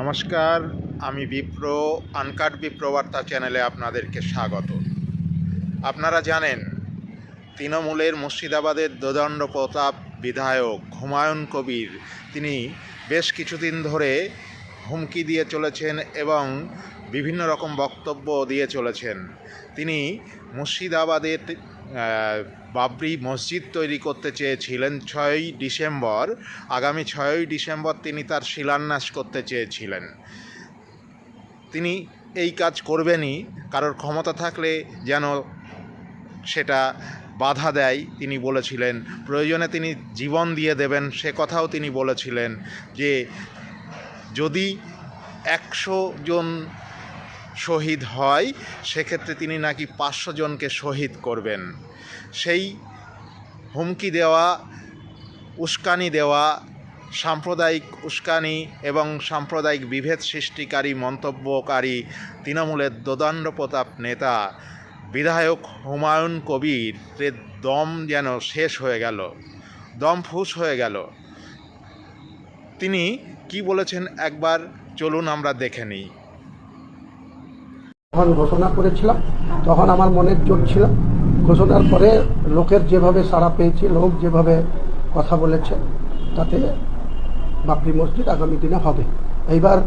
নমস্কার, আমি বিপ্র, আনকাট বিপ্র বার্তা চ্যানেলে আপনাদেরকে স্বাগত। আপনারা জানেন, তৃণমূলের মুর্শিদাবাদের দোদণ্ড প্রতাপ বিধায়ক হুমায়ুন কবির, তিনি বেশ কিছুদিন ধরে হুমকি দিয়ে চলেছেন এবং বিভিন্ন রকম বক্তব্য দিয়ে চলেছেন। তিনি মুর্শিদাবাদের বাবরি মসজিদ তৈরি করতে চেয়েছিলেন ছয়ই ডিসেম্বর। আগামী ছয়ই ডিসেম্বর তিনি তার শিলান্যাস করতে চেয়েছিলেন। তিনি এই কাজ করবেনই, কারোর ক্ষমতা থাকলে যেন সেটা বাধা দেয়, তিনি বলেছিলেন। প্রয়োজনে তিনি জীবন দিয়ে দেবেন, সে কথাও তিনি বলেছিলেন যে যদি একশো জন শহীদ হয়, সেক্ষেত্রে তিনি নাকি পাঁচশো জনকে শহীদ করবেন। সেই হুমকি দেওয়া, উস্কানি দেওয়া, সাম্প্রদায়িক উস্কানি এবং সাম্প্রদায়িক বিভেদ সৃষ্টিকারী মন্তব্যকারী তৃণমূলের দোদণ্ড প্রতাপ নেতা বিধায়ক হুমায়ুন কবির দম যেন শেষ হয়ে গেল, দম ফুস হয়ে গেল। তিনি কি বলেছেন একবার চলুন আমরা দেখে নিই। যখন ঘোষণা করেছিলাম, তখন আমার মনের জোর ছিল। ঘোষণার পরে লোকের যেভাবে সাড়া পেয়েছি, লোক যেভাবে কথা বলেছে, তাতে বাবরি মসজিদ আগামী দিনে হবে। এইবার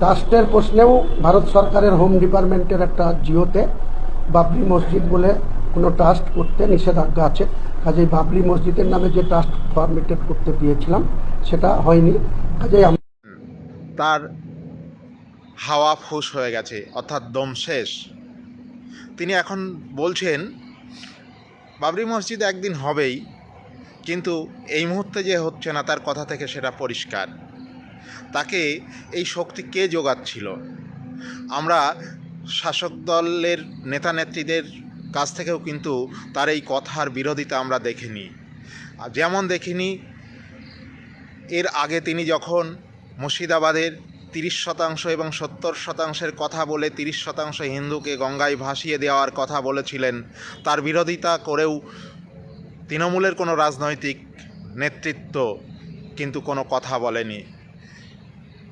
ট্রাস্টের প্রশ্নেও ভারত সরকারের হোম ডিপার্টমেন্টের একটা জিওতে বাবরি মসজিদ বলে কোনো ট্রাস্ট করতে নিষেধাজ্ঞা আছে। কাজেই বাবরি মসজিদের নামে যে ট্রাস্ট ফরমেটেড করতে দিয়েছিলাম, সেটা হয়নি। কাজেই তার হাওয়া ফুস হয়ে গেছে, অর্থাৎ দম শেষ। তিনি এখন বলছেন, বাবরি মসজিদ একদিন হবেই, কিন্তু এই মুহূর্তে যে হচ্ছে না, তার কথা থেকে সেটা পরিষ্কার। তাকে এই শক্তি কে যোগাচ্ছিল? আমরা শাসক দলের নেতা নেত্রীদের কাছ থেকেও কিন্তু তার এই কথার বিরোধিতা আমরা দেখিনি। যেমন দেখিনি, এর আগে তিনি যখন মুর্শিদাবাদের তিরিশ শতাংশ এবং সত্তর শতাংশের কথা বলে তিরিশ শতাংশ হিন্দুকে গঙ্গায় ভাসিয়ে দেওয়ার কথা বলেছিলেন। তার বিরোধিতা করেও তৃণমূলের কোনো রাজনৈতিক নেতৃত্ব কিন্তু কোনো কথা বলেনি।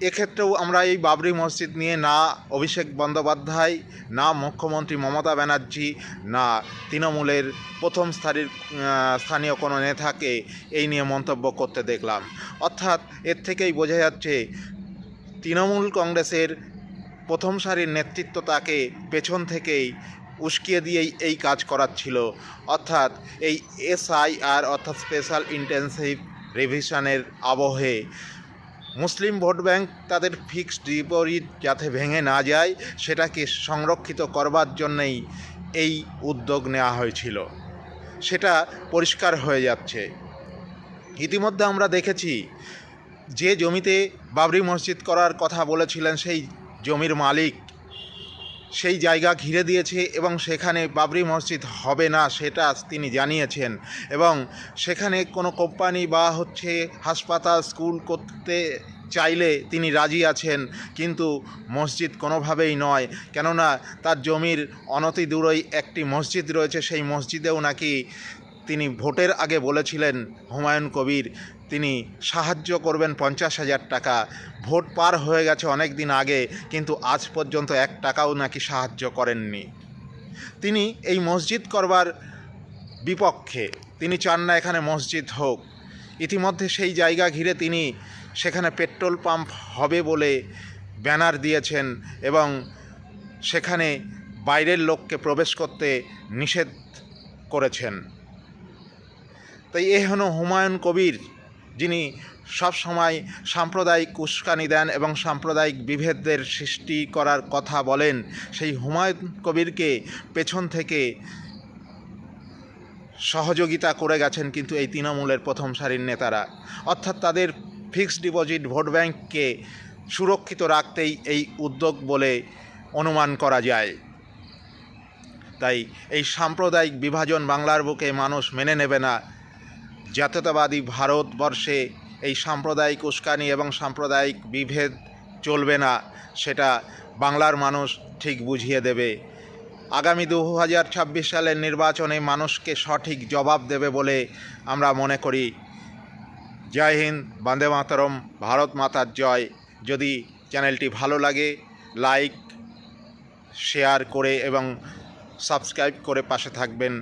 এক্ষেত্রেও আমরা এই বাবরি মসজিদ নিয়ে না অভিষেক বন্দ্যোপাধ্যায়, না মুখ্যমন্ত্রী মমতা ব্যানার্জি, না তৃণমূলের প্রথম স্থানীয় স্থানীয় কোনো নেতাকে এই নিয়ে মন্তব্য করতে দেখলাম। অর্থাৎ এর থেকেই বোঝা যাচ্ছে তৃণমূল কংগ্রেসের প্রথম সারির নেতৃত্ব তাকে পেছন থেকেই উস্কিয়ে দিয়েই এই কাজ করাচ্ছিল। অর্থাৎ এই এসআইআর অর্থাৎ স্পেশাল ইন্টেন্সিভ রিভিশনের আবহে মুসলিম ভোট ব্যাংক তাদের ফিক্সড ডিপোজিট যাতে ভেঙে না যায়, সেটাকে সংরক্ষিত করবার জন্যই এই উদ্যোগ নেওয়া হয়েছিল। সেটা পরিষ্কার হয়ে যাচ্ছে। ইতিমধ্যে আমরা দেখেছি যে জমিতে বাবরি মসজিদ করার কথা বলেছিলেন, সেই জমির মালিক সেই জায়গা ঘিরে দিয়েছে এবং সেখানে বাবরি মসজিদ হবে না সেটা তিনি জানিয়েছেন এবং সেখানে কোনো কোম্পানি বা হচ্ছে হাসপাতাল, স্কুল করতে চাইলে তিনি রাজি আছেন, কিন্তু মসজিদ কোনোভাবেই নয়। কেননা তার জমির অনতি দূরেই একটি মসজিদ রয়েছে, সেই মসজিদেও নাকি তিনি ভোটের আগে বলেছিলেন হুমায়ুন কবির তিনি সাহায্য করবেন পঞ্চাশ হাজার টাকা। ভোট পার হয়ে গেছে অনেক দিন আগে, কিন্তু আজ পর্যন্ত এক টাকাও নাকি সাহায্য করেননি। তিনি এই মসজিদ করবার বিপক্ষে, তিনি চান না এখানে মসজিদ হোক। ইতিমধ্যে সেই জায়গা ঘিরে তিনি সেখানে পেট্রোল পাম্প হবে বলে ব্যানার দিয়েছেন এবং সেখানে বাইরের লোককে প্রবেশ করতে নিষেধ করেছেন। তাই এ হুমায়ুন কবির যিনি সব সময় সাম্প্রদায়িক উস্কানি দেন এবং সাম্প্রদায়িক বিভেদদের সৃষ্টি করার কথা বলেন, সেই হুমায়ুন কবিরকে পেছন থেকে সহযোগিতা করে গেছেন কিন্তু এই তৃণমূলের প্রথম সারির নেতারা। অর্থাৎ তাদের ফিক্সড ডিপোজিট ভোট ব্যাংককে সুরক্ষিত রাখতেই এই উদ্যোগ বলে অনুমান করা যায়। তাই এই সাম্প্রদায়িক বিভাজন বাংলার বুকে মানুষ মেনে নেবে না। জাতীয়তাবাদী ভারতবর্ষে এই সাম্প্রদায়িক উস্কানি এবং সাম্প্রদায়িক বিভেদ চলবে না, সেটা বাংলার মানুষ ঠিক বুঝিয়ে দেবে। আগামী দু হাজার ছাব্বিশ সালের নির্বাচনে মানুষকে সঠিক জবাব দেবে বলে আমরা মনে করি। জয় হিন্দ, বন্দে মাতরম, ভারত মাতার জয়। যদি চ্যানেলটি ভালো লাগে, লাইক, শেয়ার করে এবং সাবস্ক্রাইব করে পাশে থাকবেন।